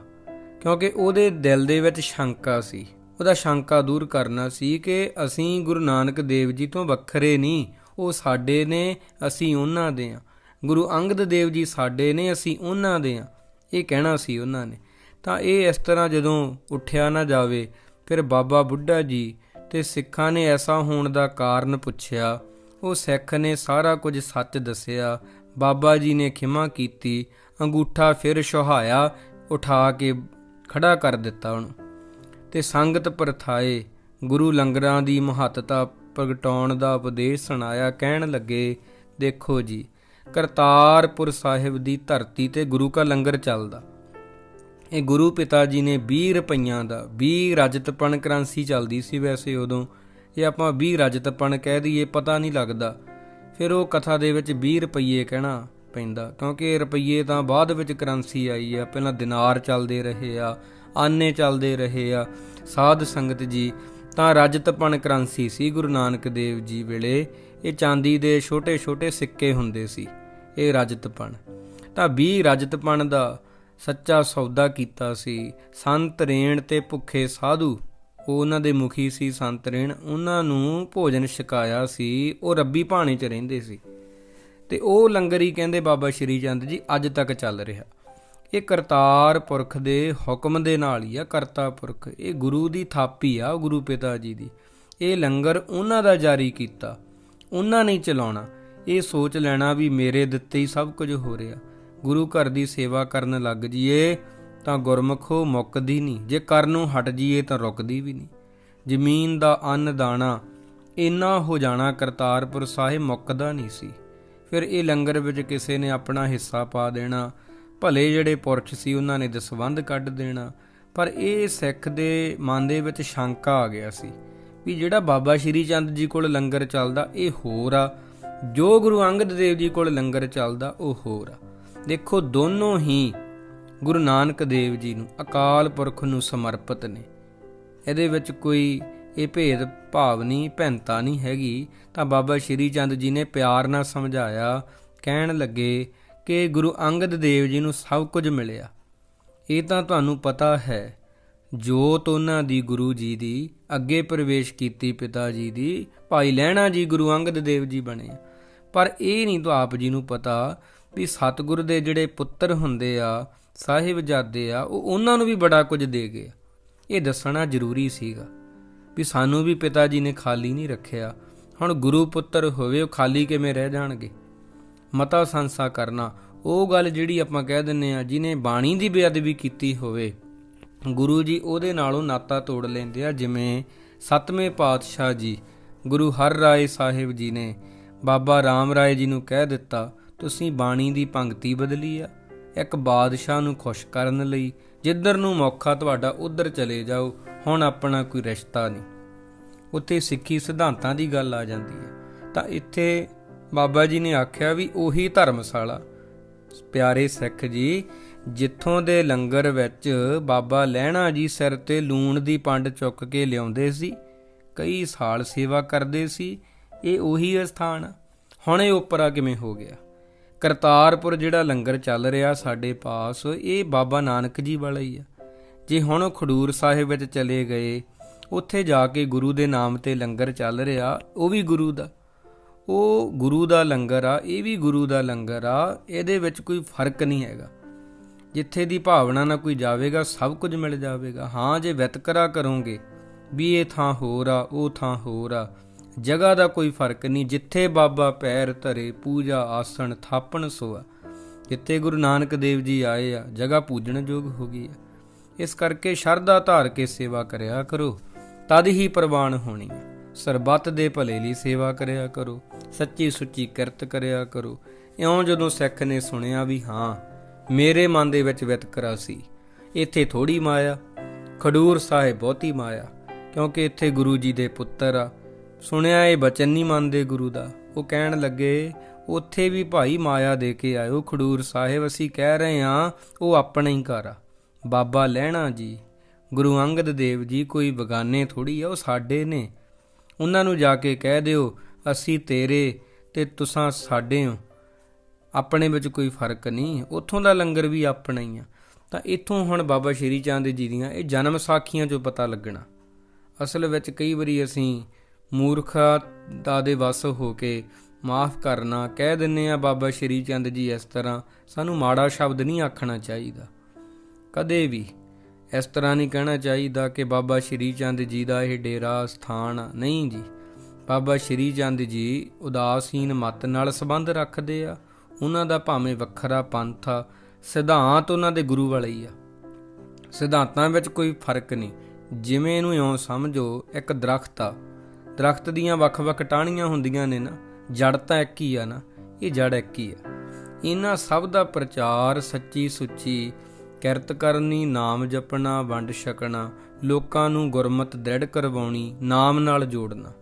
ਕਿਉਂਕਿ ਉਹਦੇ ਦਿਲ ਦੇ ਵਿੱਚ ਸ਼ੰਕਾ ਸੀ, ਉਹਦਾ ਸ਼ੰਕਾ ਦੂਰ ਕਰਨਾ ਸੀ ਕਿ ਅਸੀਂ ਗੁਰੂ ਨਾਨਕ ਦੇਵ ਜੀ ਤੋਂ ਵੱਖਰੇ ਨਹੀਂ, ਉਹ ਸਾਡੇ ਨੇ, ਅਸੀਂ ਉਹਨਾਂ ਦੇ ਆ ਗੁਰੂ ਅੰਗਦ ਦੇਵ ਜੀ ਸਾਡੇ ਨੇ, ਅਸੀਂ ਉਹਨਾਂ ਦੇ ਆ ਇਹ ਕਹਿਣਾ ਸੀ ਉਹਨਾਂ ਨੇ। ਤਾਂ ਇਹ ਇਸ ਤਰ੍ਹਾਂ ਜਦੋਂ ਉੱਠਿਆ ਨਾ ਜਾਵੇ, ਫਿਰ ਬਾਬਾ ਬੁੱਢਾ ਜੀ ਤੇ ਸਿੱਖਾਂ ਨੇ ਐਸਾ ਹੋਣ ਦਾ ਕਾਰਨ ਪੁੱਛਿਆ। ਉਹ ਸਿੱਖ ਨੇ ਸਾਰਾ ਕੁਝ ਸੱਚ ਦੱਸਿਆ। ਬਾਬਾ ਜੀ ਨੇ ਖਿਮਾ ਕੀਤੀ, ਅੰਗੂਠਾ ਫਿਰ ਸੁਹਾਇਆ, ਉਠਾ ਕੇ ਖੜਾ ਕਰ ਦਿੱਤਾ ਉਹਨੂੰ। ਤੇ ਸੰਗਤ ਪ੍ਰਥਾਏ, ਗੁਰੂ ਲੰਗਰਾਂ ਦੀ ਮਹੱਤਤਾ ਪ੍ਰਗਟਾਉਣ ਦਾ ਉਪਦੇਸ਼ ਸੁਣਾਇਆ, ਕਹਿਣ ਲੱਗੇ, ਦੇਖੋ ਜੀ, ਕਰਤਾਰਪੁਰ ਸਾਹਿਬ ਦੀ ਧਰਤੀ ਤੇ ਗੁਰੂ ਕਾ ਲੰਗਰ ਚੱਲਦਾ। ਇਹ ਗੁਰੂ ਪਿਤਾ ਜੀ ਨੇ 20 ਰੁਪਈਆਂ ਦਾ 20 ਰਜਤਪਣ ਕਰੰਸੀ ਚੱਲਦੀ ਸੀ ਵੈਸੇ ਉਦੋਂ। ਇਹ ਆਪਾਂ 20 ਰਜਤਪਣ ਕਹਿ ਦਈਏ, ਪਤਾ ਨਹੀਂ ਲੱਗਦਾ। ਫਿਰ ਉਹ ਕਥਾ ਦੇ ਵਿੱਚ 20 ਰੁਪਈਏ ਕਹਿਣਾ ਪੈਂਦਾ, ਕਿਉਂਕਿ ਰੁਪਈਏ ਤਾਂ ਬਾਅਦ ਵਿੱਚ ਕਰੰਸੀ ਆਈ ਆ, ਪਹਿਲਾਂ ਦਿਨਾਰ ਚੱਲਦੇ ਰਹੇ ਆ, ਆਨੇ ਚੱਲਦੇ ਰਹੇ ਆ, ਸਾਧ ਸੰਗਤ ਜੀ। ਤਾਂ ਰਜਤਪਣ ਕਰੰਸੀ ਸੀ ਗੁਰੂ ਨਾਨਕ ਦੇਵ ਜੀ ਵੇਲੇ, ਇਹ ਚਾਂਦੀ ਦੇ ਛੋਟੇ-ਛੋਟੇ ਸਿੱਕੇ ਹੁੰਦੇ ਸੀ, ਇਹ ਰਜਤਪਣ ਤਾਂ 20 ਰਜਤਪਣ ਦਾ ਸੱਚਾ ਸੌਦਾ ਕੀਤਾ ਸੀ। ਸੰਤ ਰੇਣ ਤੇ ਭੁੱਖੇ ਸਾਧੂ। ਉਹ ਉਹਨਾਂ ਦੇ ਮੁਖੀ ਸੀ। ਸੰਤ ਰੇਣ ਉਹਨਾਂ ਨੂੰ ਭੋਜਨ ਛਕਾਇਆ ਸੀ। ਉਹ ਰੱਬੀ ਭਾਣੇ 'ਚ ਰਹਿੰਦੇ ਸੀ। ਤੇ ਉਹ ਲੰਗਰ ਹੀ ਕਹਿੰਦੇ ਬਾਬਾ ਸ਼੍ਰੀ ਚੰਦ ਜੀ, ਅੱਜ ਤੱਕ ਚੱਲ ਰਿਹਾ। ਇਹ ਕਰਤਾਰ ਪੁਰਖ ਦੇ ਹੁਕਮ ਦੇ ਨਾਲ ਹੀ ਆ, ਕਰਤਾ ਪੁਰਖ। ਇਹ ਗੁਰੂ ਦੀ ਥਾਪੀ ਆ, ਗੁਰੂ ਪਿਤਾ ਜੀ ਦੀ। ਇਹ ਲੰਗਰ ਉਹਨਾਂ ਦਾ ਜਾਰੀ ਕੀਤਾ। ਉਹਨਾਂ ਨੇ ਚਲਾਉਣਾ। ਇਹ ਸੋਚ ਲੈਣਾ ਵੀ ਮੇਰੇ ਦਿੱਤੇ ਹੀ ਸਭ ਕੁਝ ਹੋ ਰਿਹਾ। ਗੁਰੂ ਘਰ ਦੀ ਸੇਵਾ ਕਰਨ ਲੱਗ ਜੀਏ ਤਾਂ ਗੁਰਮਖੋ ਮੁੱਕਦੀ ਨਹੀਂ। ਜੇ ਕਰਨ ਨੂੰ ਹਟ ਜੀਏ ਤਾਂ ਰੁਕਦੀ ਵੀ ਨਹੀਂ। ਜ਼ਮੀਨ ਦਾ ਅੰਨ ਦਾਣਾ, ਇੰਨਾ ਹੋ ਜਾਣਾ ਕਰਤਾਰਪੁਰ ਸਾਹਿਬ ਮੁੱਕਦਾ ਨਹੀਂ ਸੀ। ਫਿਰ ਇਹ ਲੰਗਰ ਵਿੱਚ ਕਿਸੇ ਨੇ ਆਪਣਾ ਹਿੱਸਾ ਪਾ ਦੇਣਾ, ਭਲੇ ਜਿਹੜੇ ਪੁਰਸ਼ ਸੀ ਉਹਨਾਂ ਨੇ ਦਸਵੰਧ ਕੱਢ ਦੇਣਾ। ਪਰ ਇਹ ਸਿੱਖ ਦੇ ਮਨ ਦੇ ਵਿੱਚ ਸ਼ੰਕਾ ਆ ਗਿਆ ਸੀ ਵੀ ਜਿਹੜਾ ਬਾਬਾ ਸ਼੍ਰੀ ਚੰਦ ਜੀ ਕੋਲ ਲੰਗਰ ਚੱਲਦਾ, ਇਹ ਹੋਰ ਆ। ਜੋ ਗੁਰੂ ਅੰਗਦ ਦੇਵ ਜੀ ਕੋਲ ਲੰਗਰ ਚੱਲਦਾ, ਉਹ ਹੋਰ ਆ। ਦੇਖੋ ਦੋਨੋਂ ਹੀ ਗੁਰੂ ਨਾਨਕ ਦੇਵ ਜੀ ਨੂੰ ਅਕਾਲ ਪੁਰਖ ਨੂੰ ਸਮਰਪਿਤ ਨੇ। ਇਹਦੇ ਵਿੱਚ ਕੋਈ ਇਹ ਭੇਦ ਭਾਵ ਨਹੀਂ ਭੈਂਤਾ ਨਹੀਂ ਹੈਗੀ। ਤਾਂ ਬਾਬਾ ਸ਼੍ਰੀ ਚੰਦ ਜੀ ਨੇ ਪਿਆਰ ਨਾਲ ਸਮਝਾਇਆ, ਕਹਿਣ ਲੱਗੇ ਕਿ ਗੁਰੂ ਅੰਗਦ ਦੇਵ ਜੀ ਨੂੰ ਸਭ ਕੁਝ ਮਿਲਿਆ। ਇਹ ਤਾਂ ਤੁਹਾਨੂੰ ਪਤਾ ਹੈ, ਜੋਤ ਉਹਨਾਂ ਦੀ ਗੁਰੂ ਜੀ ਦੀ, ਅੱਗੇ ਪ੍ਰਵੇਸ਼ ਕੀਤੀ ਪਿਤਾ ਜੀ ਦੀ, ਭਾਈ ਲਹਿਣਾ ਜੀ ਗੁਰੂ ਅੰਗਦ ਦੇਵ ਜੀ ਬਣੇ। ਪਰ ਇਹ ਨਹੀਂ ਤਾਂ ਆਪ ਜੀ ਨੂੰ ਪਤਾ ਵੀ ਸਤਿਗੁਰ ਦੇ ਜਿਹੜੇ ਪੁੱਤਰ ਹੁੰਦੇ ਆ ਸਾਹਿਬਜ਼ਾਦੇ ਆ, ਉਹ ਉਹਨਾਂ ਨੂੰ ਵੀ ਬੜਾ ਕੁਝ ਦੇ ਗਏ ਇਹ ਦੱਸਣਾ ਜ਼ਰੂਰੀ ਸੀਗਾ ਵੀ ਸਾਨੂੰ ਵੀ ਪਿਤਾ ਜੀ ਨੇ ਖਾਲੀ ਨਹੀਂ ਰੱਖਿਆ। ਹੁਣ ਗੁਰੂ ਪੁੱਤਰ ਹੋਵੇ, ਉਹ ਖਾਲੀ ਕਿਵੇਂ ਰਹਿ ਜਾਣਗੇ? ਮਤਾ ਸੰਸਾ ਕਰਨਾ, ਉਹ ਗੱਲ ਜਿਹੜੀ ਆਪਾਂ ਕਹਿ ਦਿੰਨੇ ਆ ਜਿਨੇ ਬਾਣੀ ਦੀ ਬੇਅਦਬੀ ਕੀਤੀ ਹੋਵੇ, ਗੁਰੂ ਜੀ ਉਹਦੇ ਨਾਲੋਂ ਨਾਤਾ ਤੋੜ ਲੈਂਦੇ ਆ, ਜਿਵੇਂ ਸਤਵੇਂ ਪਾਤਸ਼ਾਹ ਜੀ, ਗੁਰੂ ਹਰ ਰਾਏ ਸਾਹਿਬ ਜੀ ਨੇ ਬਾਬਾ ਰਾਮ ਰਾਏ ਜੀ ਨੂੰ ਕਹਿ ਦਿੱਤਾ ਤੁਸੀਂ ਬਾਣੀ ਦੀ ਪੰਕਤੀ ਬਦਲੀ ਆ। ਇੱਕ ਬਾਦਸ਼ਾਹ ਨੂੰ ਖੁਸ਼ ਕਰਨ ਲਈ ਜਿੱਧਰ ਨੂੰ ਮੌਕਾ ਤੁਹਾਡਾ, ਉਧਰ ਚਲੇ ਜਾਓ। ਹੁਣ ਆਪਣਾ ਕੋਈ ਰਿਸ਼ਤਾ ਨਹੀਂ। ਉੱਥੇ ਸਿੱਖੀ ਸਿਧਾਂਤਾਂ ਦੀ ਗੱਲ ਆ ਜਾਂਦੀ ਹੈ। ਤਾਂ ਇੱਥੇ ਬਾਬਾ ਜੀ ਨੇ ਆਖਿਆ ਵੀ ਉਹੀ ਧਰਮਸ਼ਾਲਾ। ਪਿਆਰੇ ਸਿੱਖ ਜੀ, ਜਿੱਥੋਂ ਦੇ ਲੰਗਰ ਵਿੱਚ ਬਾਬਾ ਲਹਿਣਾ ਜੀ ਸਿਰ ਤੇ ਲੂਣ ਦੀ ਪੰਡ ਚੁੱਕ ਕੇ ਲਿਆਉਂਦੇ ਸੀ, ਕਈ ਸਾਲ ਸੇਵਾ ਕਰਦੇ ਸੀ, ਇਹ ਉਹੀ ਸਥਾਨ ਆ। ਹੁਣ ਇਹ ਉਪਰਾ ਕਿਵੇਂ ਹੋ ਗਿਆ? ਕਰਤਾਰਪੁਰ ਜਿਹੜਾ ਲੰਗਰ ਚੱਲ ਰਿਹਾ ਸਾਡੇ ਪਾਸ, ਇਹ ਬਾਬਾ ਨਾਨਕ ਜੀ ਵਾਲਾ ਹੀ ਆ। ਜੇ ਹੁਣ ਉਹ ਖਡੂਰ ਸਾਹਿਬ ਵਿੱਚ ਚਲੇ ਗਏ, ਉੱਥੇ ਜਾ ਕੇ ਗੁਰੂ ਦੇ ਨਾਮ ਤੇ ਲੰਗਰ ਚੱਲ ਰਿਹਾ, ਉਹ ਵੀ ਗੁਰੂ ਦਾ। ਉਹ ਗੁਰੂ ਦਾ ਲੰਗਰ ਆ, ਇਹ ਵੀ ਗੁਰੂ ਦਾ ਲੰਗਰ ਆ, ਇਹਦੇ ਵਿੱਚ ਕੋਈ ਫ਼ਰਕ ਨਹੀਂ ਹੈਗਾ। ਜਿੱਥੇ ਦੀ ਭਾਵਨਾ ਨਾਲ ਕੋਈ ਜਾਵੇਗਾ, ਸਭ ਕੁਝ ਮਿਲ ਜਾਵੇਗਾ। ਹਾਂ, ਜੇ ਵਿਤਕਰਾ ਕਰੋਗੇ, ਵੀ ਇਹ ਥਾਂ ਹੋਰ ਆ, ਉਹ ਥਾਂ ਹੋਰ ਆ ਜਗ੍ਹਾ ਦਾ ਕੋਈ ਫ਼ਰਕ ਨਹੀਂ, ਜਿੱਥੇ ਬਾਬਾ ਪੈਰ ਧਰੇ, ਪੂਜਾ, ਆਸਣ, ਥਾਪਣ, ਸੋਆ। ਜਿੱਥੇ ਗੁਰੂ ਨਾਨਕ ਦੇਵ ਜੀ ਆਏ ਆ, ਜਗ੍ਹਾ ਪੂਜਣ ਯੋਗ ਹੋ ਗਈ ਆ। ਇਸ ਕਰਕੇ ਸ਼ਰਧਾ ਧਾਰ ਕੇ ਸੇਵਾ ਕਰਿਆ ਕਰੋ। ਤਦ ਹੀ ਪ੍ਰਵਾਨ ਹੋਣੀ ਹੈ ਸਰਬੱਤ ਦੇ ਭਲੇ ਲਈ ਸੇਵਾ ਕਰਿਆ ਕਰੋ। ਸੱਚੀ ਸੁੱਚੀ ਕਿਰਤ ਕਰਿਆ ਕਰੋ। ਇਉਂ ਜਦੋਂ ਸਿੱਖ ਨੇ ਸੁਣਿਆ ਵੀ ਹਾਂ, ਮੇਰੇ ਮਨ ਦੇ ਵਿੱਚ ਵਿਤਕਰਾ ਸੀ, ਇੱਥੇ ਥੋੜੀ ਮਾਇਆ, ਖਡੂਰ ਸਾਹਿਬ ਬਹੁਤੀ ਮਾਇਆ, ਕਿਉਂਕਿ ਇੱਥੇ ਗੁਰੂ ਜੀ ਦੇ ਪੁੱਤਰ ਆ ਸੁਣਿਆ ਇਹ ਬਚਨ ਨਹੀਂ ਮੰਨਦੇ ਗੁਰੂ ਦਾ। ਉਹ ਕਹਿਣ ਲੱਗੇ, ਉੱਥੇ ਵੀ ਭਾਈ ਮਾਇਆ ਦੇ ਕੇ ਆਇਓ, ਖਡੂਰ ਸਾਹਿਬ ਅਸੀਂ ਕਹਿ ਰਹੇ ਹਾਂ, ਉਹ ਆਪਣਾ ਹੀ ਘਰ ਆ। ਬਾਬਾ ਲਹਿਣਾ ਜੀ, ਗੁਰੂ ਅੰਗਦ ਦੇਵ ਜੀ ਕੋਈ ਬਗਾਨੇ ਥੋੜੀ ਆ, ਉਹ ਸਾਡੇ ਨੇ। ਉਹਨਾਂ ਨੂੰ ਜਾ ਕੇ ਕਹਿ ਦਿਓ, ਅਸੀਂ ਤੇਰੇ ਤੇ ਤੁਸੀਂ ਸਾਡੇ ਹੋ। ਆਪਣੇ ਵਿੱਚ ਕੋਈ ਫ਼ਰਕ ਨਹੀਂ, ਉੱਥੋਂ ਦਾ ਲੰਗਰ ਵੀ ਆਪਣਾ ਹੀ ਆ। ਤਾਂ ਇੱਥੋਂ ਹੁਣ ਬਾਬਾ ਸ਼੍ਰੀ ਚੰਦ ਜੀ ਦੀਆਂ ਇਹ ਜਨਮ ਸਾਖੀਆਂ ਚੋਂ ਪਤਾ ਲੱਗਣਾ। ਅਸਲ ਵਿੱਚ ਕਈ ਵਾਰੀ ਅਸੀਂ ਮੂਰਖਤਾ ਦੇ ਵਸ ਹੋ ਕੇ ਮਾਫ ਕਰਨਾ, ਕਹਿ ਦਿੰਨੇ ਆ ਬਾਬਾ ਸ਼੍ਰੀ ਚੰਦ ਜੀ ਇਸ ਤਰ੍ਹਾਂ, ਸਾਨੂੰ ਮਾੜਾ ਸ਼ਬਦ ਨਹੀਂ ਆਖਣਾ ਚਾਹੀਦਾ। ਕਦੇ ਵੀ ਇਸ ਤਰ੍ਹਾਂ ਨਹੀਂ ਕਹਿਣਾ ਚਾਹੀਦਾ ਕਿ ਬਾਬਾ ਸ਼੍ਰੀ ਚੰਦ ਜੀ ਦਾ ਇਹ ਡੇਰਾ, ਸਥਾਨ ਨਹੀਂ ਜੀ। ਬਾਬਾ ਸ਼੍ਰੀ ਚੰਦ ਜੀ ਉਦਾਸੀਨ ਮਤ ਨਾਲ ਸੰਬੰਧ ਰੱਖਦੇ ਆ। ਉਹਨਾਂ ਦਾ ਭਾਵੇਂ ਵੱਖਰਾ ਪੰਥ ਆ, ਸਿਧਾਂਤ ਉਹਨਾਂ ਦੇ ਗੁਰੂ ਵਾਲੇ ਹੀ ਆ। ਸਿਧਾਂਤਾਂ ਵਿੱਚ ਕੋਈ ਫ਼ਰਕ ਨਹੀਂ। ਜਿਵੇਂ ਇਹਨੂੰ ਇਉਂ ਸਮਝੋ, ਇੱਕ ਦਰਖਤ ਆ। ਦਰਖਤ ਦੀਆਂ ਵੱਖ-ਵੱਖ ਟਾਹਣੀਆਂ ਹੁੰਦੀਆਂ ਨੇ ਨਾ, ਜੜ ਤਾਂ ਇੱਕ ਹੀ ਆ ਨਾ, ਇਹ ਜੜ ਇੱਕ ਹੀ ਆ। ਇਹਨਾਂ ਸਭ ਦਾ ਪ੍ਰਚਾਰ ਸੱਚੀ ਸੁੱਚੀ ਕਿਰਤ ਕਰਨੀ, ਨਾਮ ਜਪਣਾ, ਵੰਡ ਛਕਣਾ, ਲੋਕਾਂ ਨੂੰ ਗੁਰਮਤ ਦ੍ਰਿੜ ਕਰਵਾਉਣੀ, ਨਾਮ ਨਾਲ ਜੋੜਨਾ।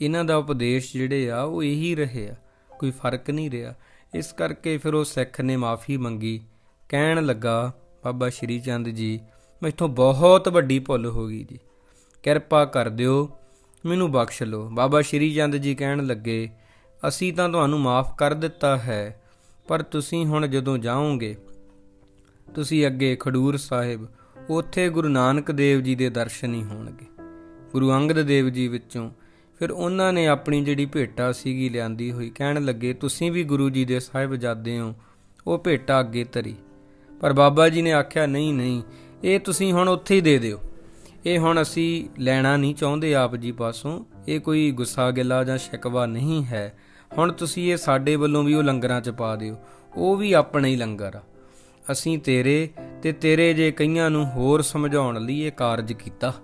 ਇਹਨਾਂ ਦਾ ਉਪਦੇਸ਼ ਜਿਹੜੇ ਆ, ਉਹ ਇਹੀ ਰਹੇ ਆ, ਕੋਈ ਫ਼ਰਕ ਨਹੀਂ ਰਿਹਾ। ਇਸ ਕਰਕੇ ਫਿਰ ਉਹ ਸਿੱਖ ਨੇ ਮਾਫੀ ਮੰਗੀ। ਕਹਿਣ ਲੱਗਾ, ਬਾਬਾ ਸ਼੍ਰੀ ਚੰਦ ਜੀ, ਮੈਥੋਂ ਬਹੁਤ ਵੱਡੀ ਭੁੱਲ ਹੋ ਗਈ ਜੀ। ਕਿਰਪਾ ਕਰ ਦਿਓ ਮੈਨੂੰ ਬਖਸ਼ ਲਓ। ਬਾਬਾ ਸ਼੍ਰੀ ਚੰਦ ਜੀ ਕਹਿਣ ਲੱਗੇ, ਅਸੀਂ ਤਾਂ ਤੁਹਾਨੂੰ ਮਾਫ ਕਰ ਦਿੱਤਾ ਹੈ, ਪਰ ਤੁਸੀਂ ਹੁਣ ਜਦੋਂ ਜਾਓਗੇ, ਤੁਸੀਂ ਅੱਗੇ ਖਡੂਰ ਸਾਹਿਬ, ਉੱਥੇ ਗੁਰੂ ਨਾਨਕ ਦੇਵ ਜੀ ਦੇ ਦਰਸ਼ਨ ਹੀ ਹੋਣਗੇ। ਗੁਰੂ ਅੰਗਦ ਦੇਵ ਜੀ ਵਿੱਚੋਂ ਫਿਰ ਉਹਨਾਂ ਨੇ ਆਪਣੀ ਜਿਹੜੀ ਭੇਟਾ ਸੀਗੀ ਲਿਆਂਦੀ ਹੋਈ ਕਹਿਣ ਲੱਗੇ, ਤੁਸੀਂ ਵੀ ਗੁਰੂ ਜੀ ਦੇ ਸਾਹਿਬਜ਼ਾਦੇ ਹੋ, ਉਹ ਭੇਟਾ ਅੱਗੇ ਧਰੀ। ਪਰ ਬਾਬਾ ਜੀ ਨੇ ਆਖਿਆ, ਨਹੀਂ ਨਹੀਂ, ਇਹ ਤੁਸੀਂ ਹੁਣ ਉੱਥੇ ਹੀ ਦੇ ਦਿਓ। ਇਹ ਹੁਣ ਅਸੀਂ ਲੈਣਾ ਨਹੀਂ ਚਾਹੁੰਦੇ ਆਪ ਜੀ ਪਾਸੋਂ। ਇਹ ਕੋਈ ਗੁੱਸਾ ਗਿਲਾ ਜਾਂ ਸ਼ਿਕਵਾ ਨਹੀਂ ਹੈ। ਹੁਣ ਤੁਸੀਂ ਇਹ ਸਾਡੇ ਵੱਲੋਂ ਵੀ ਉਹ ਲੰਗਰਾਂ 'ਚ ਪਾ ਦਿਓ। ਉਹ ਵੀ ਆਪਣੇ ਹੀ ਲੰਗਰ ਆ। ਅਸੀਂ ਤੇਰੇ ਤੇ ਤੇਰੇ ਜੇ ਕਈਆਂ ਨੂੰ ਹੋਰ ਸਮਝਾਉਣ ਲਈ ਇਹ ਕਾਰਜ ਕੀਤਾ।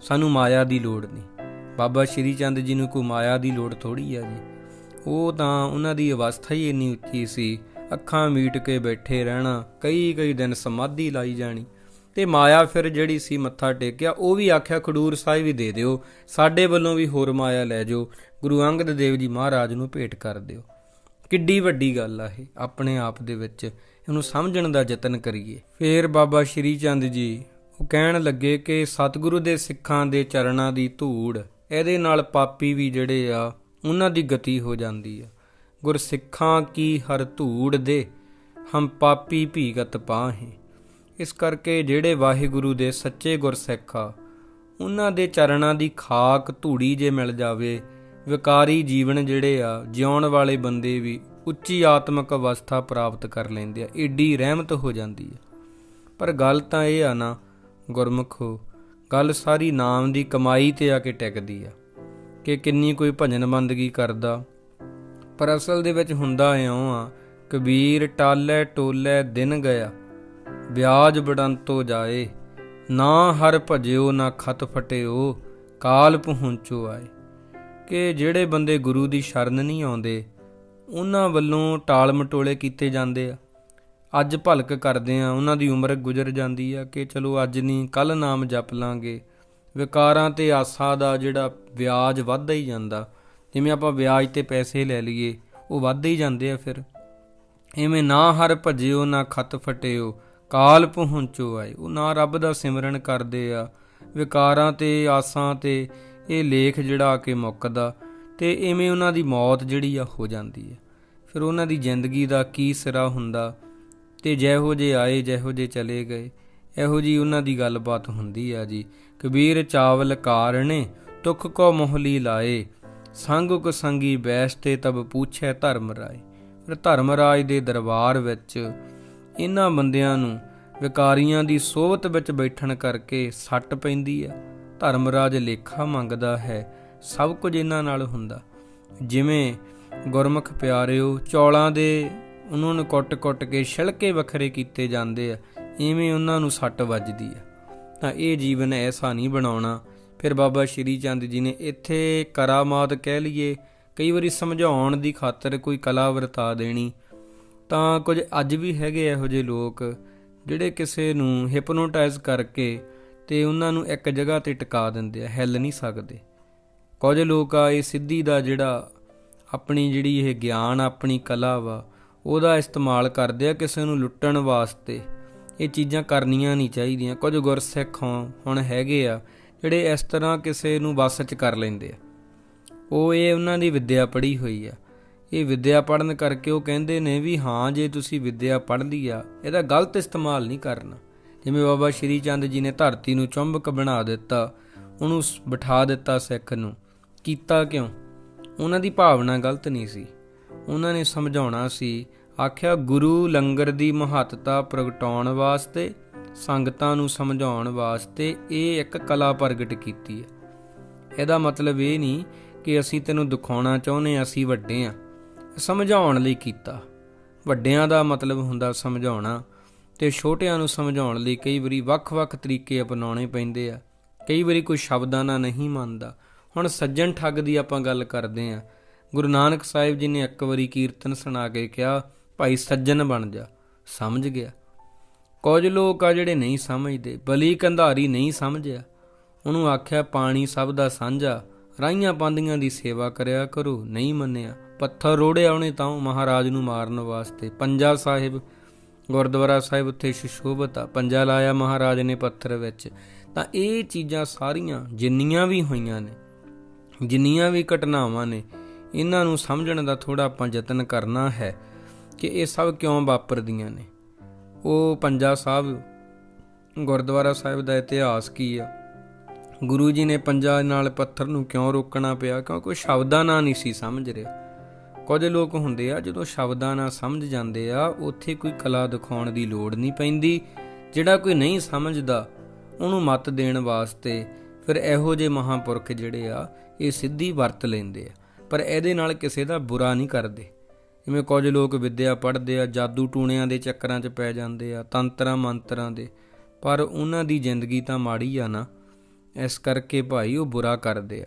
ਸਾਨੂੰ ਮਾਇਆ ਦੀ ਲੋੜ ਨਹੀਂ। ਬਾਬਾ ਸ਼੍ਰੀ ਚੰਦ ਜੀ ਨੂੰ ਕੋਈ ਮਾਇਆ ਦੀ ਲੋੜ ਥੋੜੀ ਆ ਜੀ। ਉਹ ਤਾਂ ਉਹਨਾਂ ਦੀ ਅਵਸਥਾ ਹੀ ਇੰਨੀ ਉੱਚੀ ਸੀ। ਅੱਖਾਂ ਮੀਟ ਕੇ ਬੈਠੇ ਰਹਿਣਾ ਕਈ ਕਈ ਦਿਨ ਸਮਾਧੀ ਲਾਈ ਜਾਣੀ। ਤੇ ਮਾਇਆ ਫਿਰ ਜਿਹੜੀ ਸੀ ਮੱਥਾ ਟੇਕਿਆ, ਉਹ ਵੀ ਆਖਿਆ, ਖਡੂਰ ਸਾਹਿਬ ਵੀ ਦੇ ਦਿਓ, ਸਾਡੇ ਵੱਲੋਂ ਵੀ ਹੋਰ ਮਾਇਆ ਲੈ ਜਾਓ, ਗੁਰੂ ਅੰਗਦ ਦੇਵ ਜੀ ਮਹਾਰਾਜ ਨੂੰ ਭੇਟ ਕਰ ਦਿਓ। ਕਿੱਡੀ ਵੱਡੀ ਗੱਲ ਆ ਇਹ, ਆਪਣੇ ਆਪ ਦੇ ਵਿੱਚ ਇਹਨੂੰ ਸਮਝਣ ਦਾ ਯਤਨ ਕਰੀਏ। ਫੇਰ ਬਾਬਾ ਸ਼੍ਰੀ ਚੰਦ ਜੀ ਉਹ ਕਹਿਣ ਲੱਗੇ ਕਿ ਸਤਿਗੁਰੂ ਦੇ ਸਿੱਖਾਂ ਦੇ ਚਰਨਾਂ ਦੀ ਧੂੜ, ਇਹਦੇ ਨਾਲ ਪਾਪੀ ਵੀ ਜਿਹੜੇ ਆ, ਉਹਨਾਂ ਦੀ ਗਤੀ ਹੋ ਜਾਂਦੀ ਆ। ਗੁਰ ਸਿੱਖਾਂ ਕੀ ਹਰ ਧੂੜ ਦੇ, ਹਮ ਪਾਪੀ ਭੀਗਤ ਪਾਹੇ। ਇਸ ਕਰਕੇ ਜਿਹੜੇ ਵਾਹਿਗੁਰੂ ਦੇ ਸੱਚੇ ਗੁਰਸਿੱਖ ਆ ਉਹਨਾਂ ਦੇ ਚਰਨਾਂ ਦੀ ਖਾਕ ਧੂੜੀ ਜੇ ਮਿਲ ਜਾਵੇ, ਵਿਕਾਰੀ ਜੀਵਨ ਜਿਹੜੇ ਆ, ਜਿਉਣ ਵਾਲੇ ਬੰਦੇ ਵੀ ਉੱਚੀ ਆਤਮਿਕ ਅਵਸਥਾ ਪ੍ਰਾਪਤ ਕਰ ਲੈਂਦੇ ਆ, ਏਡੀ ਰਹਿਮਤ ਹੋ ਜਾਂਦੀ ਆ। ਪਰ ਗੱਲ ਤਾਂ ਇਹ ਆ ਨਾ, ਗੁਰਮੁਖੋ, ਗੱਲ ਸਾਰੀ ਨਾਮ ਦੀ ਕਮਾਈ ਤੇ ਆ ਕੇ ਟਿਕਦੀ ਆ, ਕਿ ਕਿੰਨੀ ਕੋਈ ਭਜਨ ਬੰਦਗੀ ਕਰਦਾ। ਪਰ ਅਸਲ ਦੇ ਵਿੱਚ ਹੁੰਦਾ ਇਉਂ ਆ, ਕਬੀਰ ਟਾਲੇ ਟੋਲੇ ਦਿਨ ਗਿਆ ਵਿਆਜ ਬੜੰਤੋ ਜਾਏ, ਨਾ ਹਰ ਭਜਿਓ, ਨਾ ਖਤ ਫਟਿਓ, ਕਾਲ ਪਹੁੰਚੋ ਆਏ। ਕਿ ਜਿਹੜੇ ਬੰਦੇ ਗੁਰੂ ਦੀ ਸ਼ਰਨ ਨਹੀਂ ਆਉਂਦੇ, ਉਹਨਾਂ ਵੱਲੋਂ ਟਾਲ ਮਟੋਲੇ ਕੀਤੇ ਜਾਂਦੇ ਆ। ਅੱਜ ਭਲਕ ਕਰਦੇ ਆ, ਉਹਨਾਂ ਦੀ ਉਮਰ ਗੁਜ਼ਰ ਜਾਂਦੀ ਆ ਕਿ ਚਲੋ ਅੱਜ ਨਹੀਂ ਕੱਲ ਨਾਮ ਜਪ ਲਾਂਗੇ। ਵਿਕਾਰਾਂ ਤੇ ਆਸਾ ਦਾ ਜਿਹੜਾ ਵਿਆਜ ਵੱਧਦਾ ਹੀ ਜਾਂਦਾ। ਜਿਵੇਂ ਆਪਾਂ ਵਿਆਜ ਤੇ ਪੈਸੇ ਲੈ ਲਈਏ, ਉਹ ਵੱਧਦੇ ਹੀ ਜਾਂਦੇ ਆ ਫਿਰ। ਐਵੇਂ ਨਾ ਹਰ ਭਜਿਓ, ਨਾ ਖਤ ਫਟਿਓ ਕਾਲ ਪਹੁੰਚੋ ਆਏ। ਉਹ ਨਾ ਰੱਬ ਦਾ ਸਿਮਰਨ ਕਰਦੇ ਆ, ਵਿਕਾਰਾਂ ਤੇ, ਆਸਾਂ ਤੇ, ਇਹ ਲੇਖ ਜਿਹੜਾ ਆ ਕੇ ਮੁੱਕਦਾ, ਤੇ ਐਵੇਂ ਉਹਨਾਂ ਦੀ ਮੌਤ ਜਿਹੜੀ ਆ ਹੋ ਜਾਂਦੀ ਹੈ ਫਿਰ ਉਹਨਾਂ ਦੀ ਜ਼ਿੰਦਗੀ ਦਾ ਕੀ ਸਿਰਾ ਹੁੰਦਾ, ਤੇ ਜਿਹੋ ਜੇ ਆਏ, ਜਿਹੋ ਜੇ ਚਲੇ ਗਏ, ਇਹੋ ਜੀ ਉਹਨਾਂ ਦੀ ਗੱਲਬਾਤ ਹੁੰਦੀ ਆ ਜੀ। ਕਬੀਰ ਚਾਵਲ ਕਾਰਣੇ, ਤੁਖ ਕੋ ਮੋਹਲੀ ਲਾਏ, ਸੰਗ ਕੋ ਸੰਗੀ ਬੈਸ 'ਤੇ ਤਬ ਪੁੱਛੈ ਧਰਮ ਰਾਏ। ਫਿਰ ਧਰਮ ਰਾਜ ਦੇ ਦਰਬਾਰ ਵਿੱਚ ਇਹਨਾਂ ਬੰਦਿਆਂ ਨੂੰ ਵਿਕਾਰੀਆਂ ਦੀ ਸੋਭਤ ਵਿੱਚ ਬੈਠਣ ਕਰਕੇ ਸੱਟ ਪੈਂਦੀ ਆ ਧਰਮਰਾਜ ਲੇਖਾ ਮੰਗਦਾ ਹੈ, ਸਭ ਕੁਝ ਇਹਨਾਂ ਨਾਲ ਹੁੰਦਾ। ਜਿਵੇਂ ਗੁਰਮੁਖ ਪਿਆਰਿਓ, ਚੌਲਾਂ ਦੇ ਉਹਨਾਂ ਨੂੰ ਕੁੱਟ-ਕੁੱਟ ਕੇ ਛਿਲਕੇ ਵੱਖਰੇ ਕੀਤੇ ਜਾਂਦੇ ਆ, ਇਵੇਂ ਉਹਨਾਂ ਨੂੰ ਸੱਟ ਵੱਜਦੀ ਆ। ਤਾਂ ਇਹ ਜੀਵਨ ਐਸਾ ਨਹੀਂ ਬਣਾਉਣਾ। ਫਿਰ ਬਾਬਾ ਸ਼੍ਰੀ ਚੰਦ ਜੀ ਨੇ ਇੱਥੇ ਕਰਾਮਾਤ ਕਹਿ ਲਈਏ, ਕਈ ਵਾਰੀ ਸਮਝਾਉਣ ਦੀ ਖਾਤਰ ਕੋਈ ਕਲਾ ਵਰਤਾ ਦੇਣੀ। ਤਾਂ ਕੁਝ ਅੱਜ ਵੀ ਹੈਗੇ ਇਹੋ ਜਿਹੇ ਲੋਕ ਜਿਹੜੇ ਕਿਸੇ ਨੂੰ ਹਿਪਨੋਟਾਈਜ਼ ਕਰਕੇ ਤੇ ਉਹਨਾਂ ਨੂੰ ਇੱਕ ਜਗ੍ਹਾ ਤੇ ਟਿਕਾ ਦਿੰਦੇ ਆ, ਹਿੱਲ ਨਹੀਂ ਸਕਦੇ। ਕੁਝ ਲੋਕ ਆ, ਇਹ ਸਿੱਧੀ ਦਾ ਜਿਹੜਾ ਆਪਣੀ ਜਿਹੜੀ ਇਹ ਗਿਆਨ, ਆਪਣੀ ਕਲਾ ਵਾ, ਉਹਦਾ ਇਸਤੇਮਾਲ ਕਰਦੇ ਆ ਕਿਸੇ ਨੂੰ ਲੁੱਟਣ ਵਾਸਤੇ। ਇਹ ਚੀਜ਼ਾਂ ਕਰਨੀਆਂ ਨਹੀਂ ਚਾਹੀਦੀਆਂ। ਕੁਝ ਗੁਰਸਿੱਖ ਹੋਂ- ਹੁਣ ਹੈਗੇ ਆ, ਜਿਹੜੇ ਇਸ ਤਰ੍ਹਾਂ ਕਿਸੇ ਨੂੰ ਵਸ 'ਚ ਕਰ ਲੈਂਦੇ ਆ। ਉਹ ਇਹ ਉਹਨਾਂ ਦੀ ਵਿੱਦਿਆ ਪੜ੍ਹੀ ਹੋਈ ਆ। ਇਹ ਵਿੱਦਿਆ ਪੜਨ ਕਰਕੇ ਉਹ ਕਹਿੰਦੇ ਨੇ ਵੀ ਹਾਂ, ਜੇ ਤੁਸੀਂ ਵਿੱਦਿਆ ਪੜ੍ਹ ਲਈ ਆ, ਇਹਦਾ ਗਲਤ ਇਸਤੇਮਾਲ ਨਹੀਂ ਕਰਨਾ। ਜਿਵੇਂ ਬਾਬਾ ਸ਼੍ਰੀ ਚੰਦ ਜੀ ਨੇ ਧਰਤੀ ਨੂੰ ਚੁੰਬਕ ਬਣਾ ਦਿੱਤਾ, ਉਹਨੂੰ ਬਿਠਾ ਦਿੱਤਾ ਸਿੱਖ ਨੂੰ। ਕੀਤਾ ਕਿਉਂ? ਉਹਨਾਂ ਦੀ ਭਾਵਨਾ ਗਲਤ ਨਹੀਂ ਸੀ। ਉਹਨਾਂ ਨੇ ਸਮਝਾਉਣਾ ਸੀ, ਆਖਿਆ, ਗੁਰੂ ਲੰਗਰ ਦੀ ਮਹੱਤਤਾ ਪ੍ਰਗਟਾਉਣ ਵਾਸਤੇ, ਸੰਗਤਾਂ ਨੂੰ ਸਮਝਾਉਣ ਵਾਸਤੇ ਇਹ ਇੱਕ ਕਲਾ ਪ੍ਰਗਟ ਕੀਤੀ ਹੈ ਇਹਦਾ ਮਤਲਬ ਇਹ ਨਹੀਂ ਕਿ ਅਸੀਂ ਤੈਨੂੰ ਦਿਖਾਉਣਾ ਚਾਹੁੰਦੇ ਹਾਂ, ਅਸੀਂ ਵੱਡੇ ਆ ਸਮਝਾਉਣ ਲਈ ਕੀਤਾ। ਵੱਡਿਆਂ ਦਾ ਮਤਲਬ ਹੁੰਦਾ ਸਮਝਾਉਣਾ ਤੇ ਛੋਟਿਆਂ ਨੂੰ ਸਮਝਾਉਣ ਲਈ ਕਈ ਵਾਰੀ ਵੱਖ-ਵੱਖ ਤਰੀਕੇ ਅਪਣਾਉਣੇ ਪੈਂਦੇ ਆ। ਕਈ ਵਾਰੀ ਕੋਈ ਸ਼ਬਦਾਂ ਨਾਲ ਨਹੀਂ ਮੰਨਦਾ। ਹੁਣ ਸੱਜਣ ਠੱਗ ਦੀ ਆਪਾਂ ਗੱਲ ਕਰਦੇ ਆ। ਗੁਰੂ ਨਾਨਕ ਸਾਹਿਬ ਜੀ ਨੇ ਇੱਕ ਵਾਰੀ ਕੀਰਤਨ ਸੁਣਾ ਕੇ ਕਿਹਾ, ਭਾਈ ਸੱਜਣ ਬਣ ਜਾ। ਸਮਝ ਗਿਆ। ਕੁਝ ਲੋਕ ਆ ਜਿਹੜੇ ਨਹੀਂ ਸਮਝਦੇ ਬਲੀ ਕੰਧਾਰੀ ਨਹੀਂ ਸਮਝਿਆ। ਉਹਨੂੰ ਆਖਿਆ, ਪਾਣੀ ਸਭ ਦਾ ਸਾਂਝਾ, ਰਾਈਆਂ ਪਾਂਦੀਆਂ ਦੀ ਸੇਵਾ ਕਰਿਆ ਕਰੋ, ਨਹੀਂ ਮੰਨਿਆ। ਪੱਥਰ ਰੋੜਿਆ ਉਹਨੇ ਤਾਂ ਮਹਾਰਾਜ ਨੂੰ ਮਾਰਨ ਵਾਸਤੇ। ਪੰਜਾ ਸਾਹਿਬ, ਗੁਰਦੁਆਰਾ ਸਾਹਿਬ ਉੱਥੇ ਸੁਸ਼ੋਭਤ ਆ। ਪੰਜਾ ਲਾਇਆ ਮਹਾਰਾਜ ਨੇ ਪੱਥਰ ਵਿੱਚ। ਤਾਂ ਇਹ ਚੀਜ਼ਾਂ ਸਾਰੀਆਂ ਜਿੰਨੀਆਂ ਵੀ ਹੋਈਆਂ ਨੇ, ਜਿੰਨੀਆਂ ਵੀ ਘਟਨਾਵਾਂ ਨੇ, ਇਹਨਾਂ ਨੂੰ ਸਮਝਣ ਦਾ ਥੋੜਾ ਆਪਾਂ ਯਤਨ ਕਰਨਾ ਹੈ ਕਿ ਇਹ ਸਭ ਕਿਉਂ ਵਾਪਰਦੀਆਂ ਨੇ। ਉਹ ਪੰਜਾ ਸਾਹਿਬ, ਗੁਰਦੁਆਰਾ ਸਾਹਿਬ ਦਾ ਇਤਿਹਾਸ ਕੀ ਆ? ਗੁਰੂ ਜੀ ਨੇ ਪੰਜਾ ਨਾਲ ਪੱਥਰ ਨੂੰ ਕਿਉਂ ਰੋਕਣਾ ਪਿਆ? ਕਿਉਂਕਿ ਉਹ ਸ਼ਬਦਾਂ ਨਾਲ ਨਹੀਂ ਸੀ ਸਮਝ ਰਿਹਾ। ਕੁਝ ਲੋਕ ਹੁੰਦੇ ਆ, ਜਦੋਂ ਸ਼ਬਦਾਂ ਨਾਲ ਸਮਝ ਜਾਂਦੇ ਆ, ਉੱਥੇ ਕੋਈ ਕਲਾ ਦਿਖਾਉਣ ਦੀ ਲੋੜ ਨਹੀਂ ਪੈਂਦੀ। ਜਿਹੜਾ ਕੋਈ ਨਹੀਂ ਸਮਝਦਾ, ਉਹਨੂੰ ਮਤ ਦੇਣ ਵਾਸਤੇ ਫਿਰ ਇਹੋ ਜਿਹੇ ਮਹਾਪੁਰਖ ਜਿਹੜੇ ਆ, ਇਹ ਸਿੱਧੀ ਵਰਤ ਲੈਂਦੇ ਆ। ਪਰ ਇਹਦੇ ਨਾਲ ਕਿਸੇ ਦਾ ਬੁਰਾ ਨਹੀਂ ਕਰਦੇ। ਜਿਵੇਂ ਕੁਝ ਲੋਕ ਵਿੱਦਿਆ ਪੜ੍ਹਦੇ ਆ, ਜਾਦੂ ਟੂਣਿਆਂ ਦੇ ਚੱਕਰਾਂ 'ਚ ਪੈ ਜਾਂਦੇ ਆ, ਤੰਤਰਾਂ ਮੰਤਰਾਂ ਦੇ। ਪਰ ਉਹਨਾਂ ਦੀ ਜ਼ਿੰਦਗੀ ਤਾਂ ਮਾੜੀ ਆ ਨਾ। ਇਸ ਕਰਕੇ ਭਾਈ ਉਹ ਬੁਰਾ ਕਰਦੇ ਆ।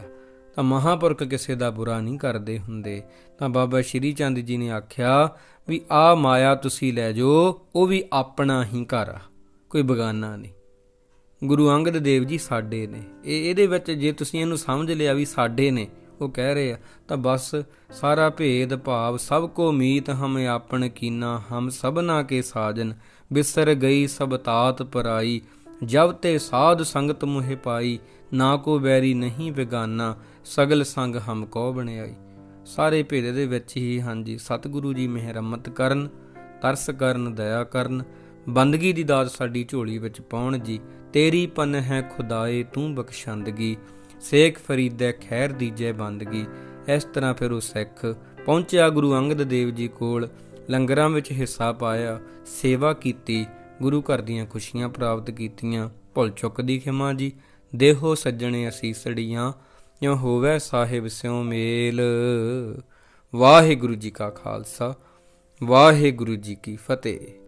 ਤਾਂ ਮਹਾਪੁਰਖ ਕਿਸੇ ਦਾ ਬੁਰਾ ਨਹੀਂ ਕਰਦੇ ਹੁੰਦੇ। ਤਾਂ ਬਾਬਾ ਸ਼੍ਰੀ ਚੰਦ ਜੀ ਨੇ ਆਖਿਆ ਵੀ ਆ ਮਾਇਆ ਤੁਸੀਂ ਲੈ ਜਾਓ, ਉਹ ਵੀ ਆਪਣਾ ਹੀ ਘਰ ਆ। ਕੋਈ ਬਗਾਨਾ ਨਹੀਂ। ਗੁਰੂ ਅੰਗਦ ਦੇਵ ਜੀ ਸਾਡੇ ਨੇ। ਇਹ ਇਹਦੇ ਵਿੱਚ ਜੇ ਤੁਸੀਂ ਇਹਨੂੰ ਸਮਝ ਲਿਆ ਵੀ ਸਾਡੇ ਨੇ, ਉਹ ਕਹਿ ਰਹੇ ਆ, ਤਾਂ ਬਸ ਸਾਰਾ ਭੇਦ ਭਾਵ ਸਭ ਕੋ ਮੀਤ ਹਮ ਆਪਣ ਕੀਨਾ, ਹਮ ਸਭਨਾ ਕੇ ਸਾਜਨ, ਬਿਸਰ ਗਈ ਸਭ ਤਾਤ ਪਰਾਈ। ਜਬ ਤੇ ਸਾਧ ਸੰਗਤ ਮੁਹਿ ਪਾਈ, ਨਾ ਕੋ ਬੈਰੀ ਨਹੀਂ ਵਿਗਾਨਾ, ਸਗਲ ਸੰਗ ਹਮ ਕੋ ਬਣਾਈ। ਸਾਰੇ ਭੇਦ ਦੇ ਵਿੱਚ ਹੀ ਹਨ ਜੀ ਸਤਿਗੁਰੂ ਜੀ ਮਿਹਰਮਤ ਕਰਨ, ਤਰਸ ਕਰਨ, ਦਇਆ ਕਰਨ, ਬੰਦਗੀ ਦੀ ਦਾਤ ਸਾਡੀ ਝੋਲੀ ਵਿੱਚ ਪਾਉਣ ਜੀ। ਤੇਰੀ ਪਨ ਹੈ ਖੁਦਾਏ, ਤੂੰ ਬਖਸ਼ੰਦਗੀ, ਸੇਖ ਫਰੀਦੈ ਖੈਰ ਦੀਜੈ ਬੰਦਗੀ। ਇਸ ਤਰ੍ਹਾਂ ਫਿਰ ਉਹ ਸਿੱਖ ਪਹੁੰਚਿਆ ਗੁਰੂ ਅੰਗਦ ਦੇਵ ਜੀ ਕੋਲ, ਲੰਗਰਾਂ ਵਿੱਚ ਹਿੱਸਾ ਪਾਇਆ, ਸੇਵਾ ਕੀਤੀ ਗੁਰੂ ਘਰ ਦੀਆਂ ਖੁਸ਼ੀਆਂ ਪ੍ਰਾਪਤ ਕੀਤੀਆਂ। ਭੁੱਲ ਚੁੱਕ ਦੀ ਖਿਮਾ ਜੀ, ਦੇਹੋ ਸੱਜਣੇ ਅਸੀਸੜੀਆਂ ਜੋ ਹੋਵੇ ਸਾਹਿਬ ਸਿਉ ਮੇਲ। ਵਾਹਿਗੁਰੂ ਜੀ ਕਾ ਖਾਲਸਾ, ਵਾਹਿਗੁਰੂ ਜੀ ਕੀ ਫਤਿਹ।